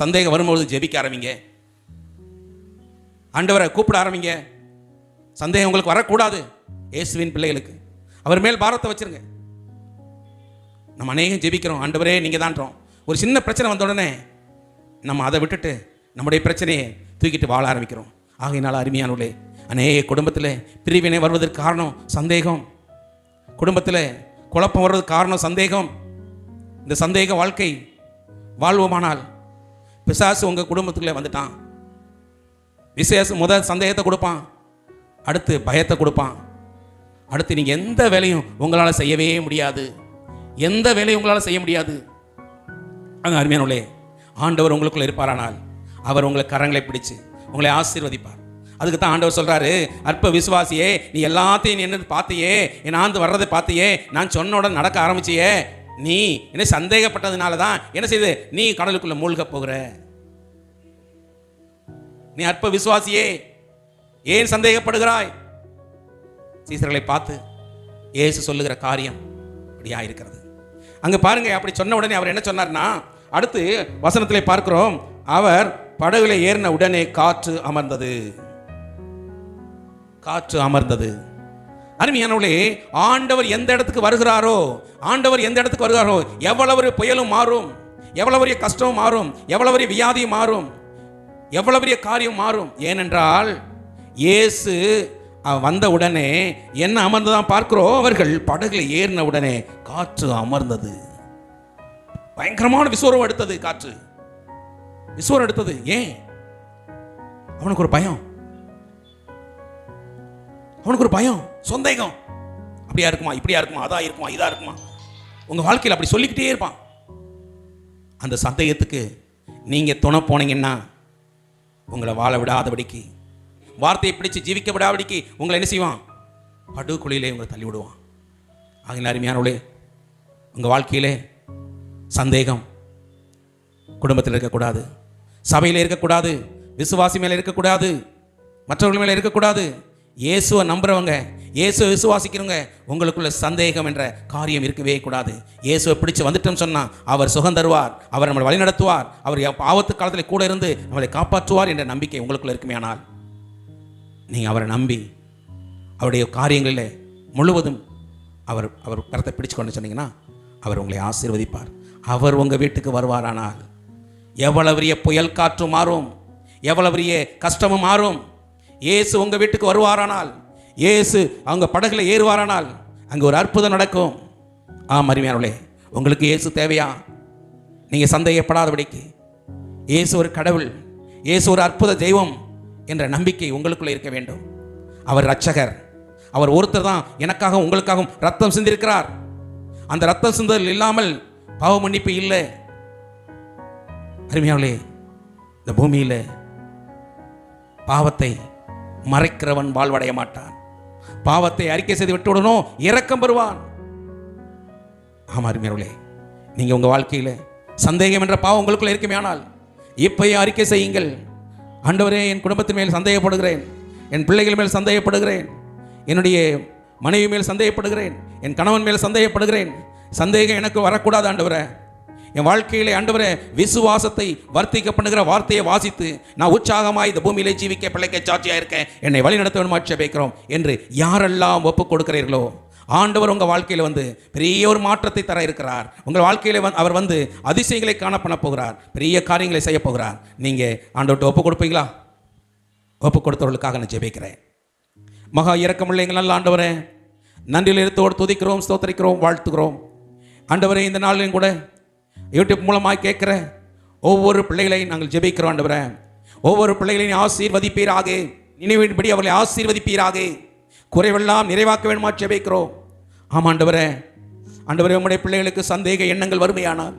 சந்தேகம் வரும்பொழுது ஜெபிக்க ஆரம்பிங்க. ஆண்டவரை கூப்பிட ஆரம்பிங்க. சந்தேகம் உங்களுக்கு வரக்கூடாது. இயேசுவின் பிள்ளைகளுக்கு. அவர் மேல் பாரத்தை வச்சிருங்க. நம்ம அநேகம் ஜெபிக்கிறோம். ஆண்டவரே நீங்கள் தான்றோம் ஒரு சின்ன பிரச்சனை வந்த உடனே நம்ம அதை விட்டுட்டு நம்முடைய பிரச்சனையை தூக்கிட்டு வாழ ஆரம்பிக்கிறோம். ஆகையினால அருமையானவர்களே அநேக குடும்பத்தில் பிரிவினை வருவதற்கு காரணம் சந்தேகம். குடும்பத்தில் குழப்பம் வர்றதுக்கு காரணம் சந்தேகம். இந்த சந்தேக வாழ்க்கை வாழ்வோமானால் பிசாசு உங்கள் குடும்பத்துக்குள்ளே வந்துட்டான். விசேஷம் முதல் சந்தேகத்தை கொடுப்பான். அடுத்து பயத்தை கொடுப்பான். அடுத்து நீங்கள் எந்த வேலையும் உங்களால் செய்யவே முடியாது. எந்த வேலையும் உங்களால் செய்ய முடியாது. அங்கே உள்ளே ஆண்டவர் உங்களுக்குள்ளே இருப்பாரானால் அவர் உங்களை கரங்களை பிடிச்சு உங்களை ஆசீர்வதிப்பார். அதுக்கு தான் ஆண்டவர் சொல்கிறாரு அற்ப விசுவாசியே நீ எல்லாத்தையும் நீ என்ன பார்த்தியே என் ஆண்டு வர்றதை பார்த்தியே நான் சொன்னோட நடக்க ஆரம்பிச்சியே. நீ என்ன சந்தேகப்பட்டதுனால தான் என்ன செய்து? நீ கடலுக்குள்ள மூழ்க போகிற. நீ அற்ப விசுவாசியே. ஏன் சந்தேகப்படுகிறாய்? சீசர்களை பார்த்து ஏசு சொல்லுகிற காரியம் அப்படியா இருக்கிறது அங்க பாருங்க அப்படி சொன்ன உடனே அவர் என்ன சொன்னார்னா அடுத்து வசனத்திலே பார்க்கிறோம் அவர் படகுல ஏறின உடனே காற்று அமர்ந்தது. காற்று அமர்ந்தது. அருமையானவளே ஆண்டவர் எந்த இடத்துக்கு வருகிறாரோ ஆண்டவர் எந்த இடத்துக்கு வருகிறாரோ எவ்வளவு புயலும் மாறும் எவ்வளவு பெரிய கஷ்டமும் மாறும் எவ்வளவு பெரிய வியாதியும் மாறும் எவ்வளவு பெரிய காரியம் மாறும். ஏனென்றால் இயேசு வந்த உடனே என்ன அமர்ந்ததான் பார்க்கிறோம்? அவர்கள் படகுல ஏறின உடனே காற்று அமர்ந்தது. பயங்கரமான விசுவரம் எடுத்தது காற்று. விசுவரம் எடுத்தது. ஏன்? அவனுக்கு ஒரு பயம். அவனுக்கு ஒரு பயம் சொந்தேகம். அப்படியா இருக்குமா இப்படியா இருக்குமா அதா இருக்குமா இதா இருக்குமா? உங்க வாழ்க்கையில் அப்படி சொல்லிக்கிட்டே இருப்பான். அந்த சந்தேகத்துக்கு நீங்க துணை போனீங்கன்னா உங்களை வாழ விடாதபடிக்கு வார்த்தையை பிடிச்சு ஜீவிக்க விடாதபடிக்கு உங்களை என்ன செய்வான்? படுகுழியிலே உங்களை தள்ளி விடுவான். ஆகின அருமையானவளே உங்கள் வாழ்க்கையிலே சந்தேகம் குடும்பத்தில் இருக்கக்கூடாது சபையில் இருக்கக்கூடாது விசுவாசி மேலே இருக்கக்கூடாது மற்றவர்கள் மேலே இருக்கக்கூடாது இயேசுவை நம்புறவங்க இயேசு விசுவாசிக்கிறவங்க உங்களுக்குள்ள சந்தேகம் என்ற காரியம் இருக்கவே கூடாது. இயேசுவை பிடிச்சு வந்துட்டோம்னு சொன்னால் அவர் சுகம் தருவார் அவர் நம்மளை வழிநடத்துவார் அவர் எப்ப ஆபத்து காலத்தில் கூட இருந்து நம்மளை காப்பாற்றுவார் என்ற நம்பிக்கை உங்களுக்குள்ள இருக்குமே ஆனால் நீங்கள் அவரை நம்பி அவருடைய காரியங்களில் முழுவதும் அவர் அவர் கரத்தை பிடிச்சு கொண்டு சொன்னீங்கன்னா அவர் உங்களை ஆசீர்வதிப்பார். அவர் உங்கள் வீட்டுக்கு வருவாரானால் எவ்வளவு பெரிய புயல் காற்று மாறும் எவ்வளவு பெரிய கஷ்டமும் மாறும் இயேசு உங்கள் வீட்டுக்கு வருவாரானால் இயேசு அவங்க படகுல ஏறுவாரானால் அங்கே ஒரு அற்புதம் நடக்கும். ஆ அருமையானவளே உங்களுக்கு இயேசு தேவையா? நீங்கள் சந்தேகப்படாதபடிக்கு. இயேசு ஒரு கடவுள் இயேசு ஒரு அற்புத தெய்வம் என்ற நம்பிக்கை உங்களுக்குள்ளே இருக்க வேண்டும். அவர் ரட்சகர் அவர் ஒருத்தர் தான் எனக்காக உங்களுக்காகவும் ரத்தம் சிந்திருக்கிறார். அந்த ரத்தம் சிந்தல் இல்லாமல் பாவ மன்னிப்பு இல்லை. அருமையாவளே இந்த பூமியில் பாவத்தை மறைக்கிறவன் வாழ்வடைய மாட்டான். பாவத்தை அறிக்கை செய்து விட்டு விடணும் இறக்கம் பெறுவான். ஆமா அருமையாவளே நீங்கள் உங்கள் வாழ்க்கையில் சந்தேகம் என்ற பாவம் உங்களுக்குள்ள இருக்குமே ஆனால் இப்பயே அறிக்கை செய்யுங்கள். ஆண்டவரே என் குடும்பத்தின் மேல் சந்தேகப்படுகிறேன். என் பிள்ளைகள் மேல் சந்தேகப்படுகிறேன். என்னுடைய மனைவி மேல் சந்தேகப்படுகிறேன். என் கணவன் மேல் சந்தேகப்படுகிறேன். சந்தேகம் எனக்கு வரக்கூடாது ஆண்டவரை. என் வாழ்க்கையில் ஆண்டவரே விசுவாசத்தை வர்த்திக்க பண்ணுகிற வார்த்தையை வாசித்து நான் உற்சாகமாக இந்த பூமியிலே ஜீவிக்க பிள்ளைக்க சாட்சியாக இருக்கேன். என்னை வழி நடத்த வேணுமா வைக்கிறோம் என்று யாரெல்லாம் ஒப்புக் கொடுக்கிறீர்களோ ஆண்டவர் உங்கள் வாழ்க்கையில் வந்து பெரிய ஒரு மாற்றத்தை தர இருக்கிறார். உங்கள் வாழ்க்கையில் வந் அவர் வந்து அதிசயங்களை காண பண்ண போகிறார். பெரிய காரியங்களை செய்ய போகிறார். நீங்கள் ஆண்டவர்கிட்ட ஒப்பு கொடுப்பீங்களா? ஒப்பு கொடுத்தவர்களுக்காக நான் ஜெபிக்கிறேன். மகா இறக்கமுள்ள எங்கள் நல்ல ஆண்டவரே நன்றியில் எடுத்தோடு துதிக்கிறோம் ஸ்தோத்தரிக்கிறோம் வாழ்த்துக்கிறோம் ஆண்டவரே இந்த நாளிலும் கூட யூடியூப் மூலமாக கேட்குற ஒவ்வொரு பிள்ளைகளையும் நாங்கள் ஜெபிக்கிறோம் ஆண்டவரே. ஒவ்வொரு பிள்ளைகளையும் ஆசீர்வதிப்பீராக. நினைவின்படி அவர்களை ஆசீர்வதிப்பீராக. குறைவெல்லாம் நிறைவாக்க வேணுமா ஜெபிக்கிறோம். ஆமாம் ஆண்டவரே. ஆண்டவரே உம்முடைய பிள்ளைகளுக்கு சந்தேக எண்ணங்கள் வறுமையானால்.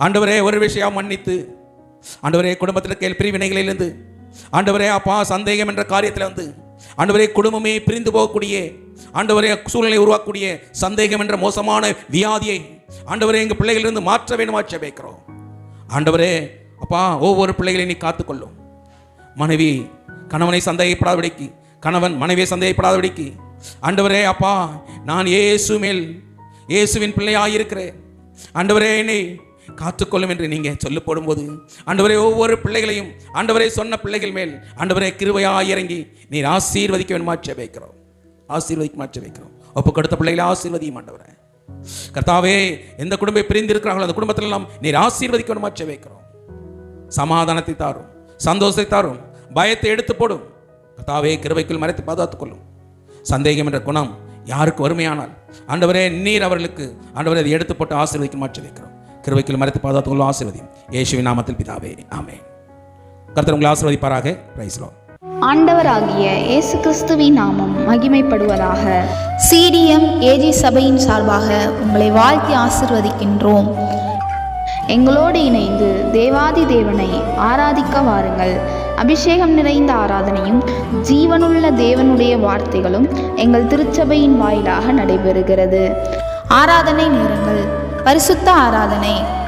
ஆண்டவரே ஒரு விஷயம் மன்னித்து. ஆண்டவரே குடும்பத்தில் கேள் பிரிவினைகளிலிருந்து. ஆண்டவரே அப்பா சந்தேகம் என்ற காரியத்தில் வந்து. ஆண்டவரே குடும்பமே பிரிந்து போகக்கூடிய. ஆண்டவரே சூழ்நிலை உருவாக்கக்கூடிய. சந்தேகம் என்ற மோசமான வியாதியை ஆண்டவரே எங்கள் பிள்ளைகளிலிருந்து மாற்ற வேண்டுமா ஜெபிக்கிறோம் ஆண்டவரே அப்பா ஒவ்வொரு பிள்ளைகளையும் நீ காத்துக்கொள்ளும். மனைவி கணவனை சந்தேகப்படாதபடிக்கு கணவன் மனைவியை சந்தேகப்படாதபடிக்கு ஆண்டவரே அப்பா நான் ஏசு மேல் இயேசுவின் பிள்ளையாக இருக்கிறேன் ஆண்டவரே என்னை காத்துக்கொள்ளும் என்று நீங்க சொல்லு போடும்போது ஆண்டவரே ஒவ்வொரு பிள்ளைகளையும் ஆண்டவரே சொன்ன பிள்ளைகள் மேல் ஆண்டவரே கிருவையாக இறங்கி நீர் ஆசீர்வதிக்க வேண்டுமா வைக்கிறோம் ஆசீர்வதிக்க மாற்ற வைக்கிறோம் ஒப்பு கொடுத்த பிள்ளைகளை ஆசீர்வதியும் ஆண்டவரே. கர்த்தாவே எந்த குடும்பம் பிரிந்திருக்கிறார்களோ அந்த குடும்பத்தில் எல்லாம் நீர் ஆசீர்வதிக்கணுமா வேண்டுமா வைக்கிறோம். சமாதானத்தை தாரும் சந்தோஷத்தை தாரும் பயத்தை எடுத்து போடும். கர்த்தாவே கிருவைக்குள் மறைத்து பாதுகாத்துக் கொள்ளும். சந்தேகம் என்ற குணம் யாருக்கு வறுமையானால்? ஆண்டவரே நீர் அவர்களுக்கு ஆண்டவரே அதை எடுத்து போட்டு ஆசீர்வதிக்க மாற்றி வைக்கிறோம். கிருவைக்குள் மறைத்து பாதுகாத்துக் கொள்ளும் ஆசீர்வதியும். இயேசுவின் நாமத்தில் பிதாவே ஆமே கர்த்தர் உங்களை ஆசீர்வதிப்பாராக. பிரைஸ்லோ ஆண்டவராகிய இயேசு கிறிஸ்துவின் நாமம் மகிமைப்படுவதாக. சிடிஎம் ஏஜி சபையின் சார்பாக உங்களை வாழ்த்தி ஆசிர்வதிக்கின்றோம். எங்களோடு இணைந்து தேவாதி தேவனை ஆராதிக்க வாருங்கள். அபிஷேகம் நிறைந்த ஆராதனையும் ஜீவனுள்ள தேவனுடைய வார்த்தைகளும் எங்கள் திருச்சபையின் வாயிலாக நடைபெறுகிறது. ஆராதனை நேரங்கள் பரிசுத்த ஆராதனை